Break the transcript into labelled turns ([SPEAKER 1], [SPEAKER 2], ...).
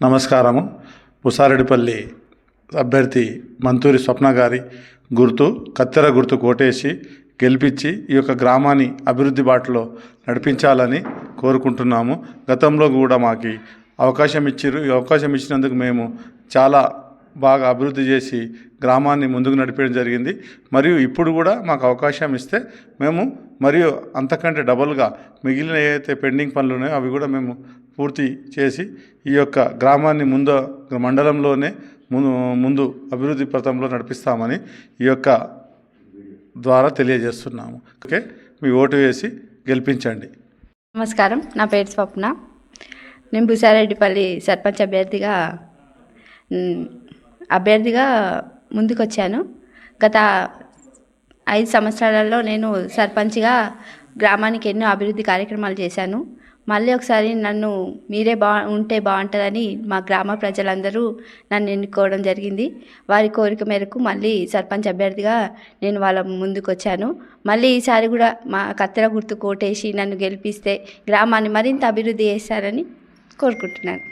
[SPEAKER 1] నమస్కారము. పుసారెడ్డిపల్లి అభ్యర్థి మంతూరి స్వప్న గారి గుర్తు కత్తెర గుర్తు కోటేసి గెలిపించి ఈ యొక్క గ్రామాన్ని అభివృద్ధి బాటలో నడిపించాలని కోరుకుంటున్నాము. గతంలో కూడా మాకు అవకాశం ఇచ్చిర్రు ఈ అవకాశం ఇచ్చినందుకు మేము చాలా బాగా అభివృద్ధి చేసి గ్రామాన్ని ముందుకు నడిపేయడం జరిగింది. మరియు ఇప్పుడు కూడా మాకు అవకాశం ఇస్తే మేము మరియు అంతకంటే డబుల్గా మిగిలిన ఏవైతే పెండింగ్ పనులు ఉన్నాయో అవి కూడా మేము పూర్తి చేసి ఈ యొక్క గ్రామాన్ని ముందు మండలంలోనే ముందు ముందు అభివృద్ధి పథంలో నడిపిస్తామని ఈ యొక్క ద్వారా తెలియజేస్తున్నాము. ఓకే? మీ ఓటు వేసి గెలిపించండి.
[SPEAKER 2] నమస్కారం నా పేరు స్వప్న. నేను భూసారెడ్డిపల్లి సర్పంచ్ అభ్యర్థిగా అభ్యర్థిగా ముందుకొచ్చాను. గత ఐదు సంవత్సరాలలో నేను సర్పంచ్గా గ్రామానికి ఎన్నో అభివృద్ధి కార్యక్రమాలు చేశాను. మళ్ళీ ఒకసారి నన్ను మీరే బా ఉంటే బాగుంటుందని మా గ్రామ ప్రజలందరూ నన్ను ఎన్నుకోవడం జరిగింది. వారి కోరిక మేరకు మళ్ళీ సర్పంచ్ అభ్యర్థిగా నేను వాళ్ళ ముందుకు వచ్చాను మళ్ళీ ఈసారి కూడా మా కత్తెర గుర్తు కోటేసి నన్ను గెలిపిస్తే గ్రామాన్ని మరింత అభివృద్ధి చేస్తారని కోరుకుంటున్నాను.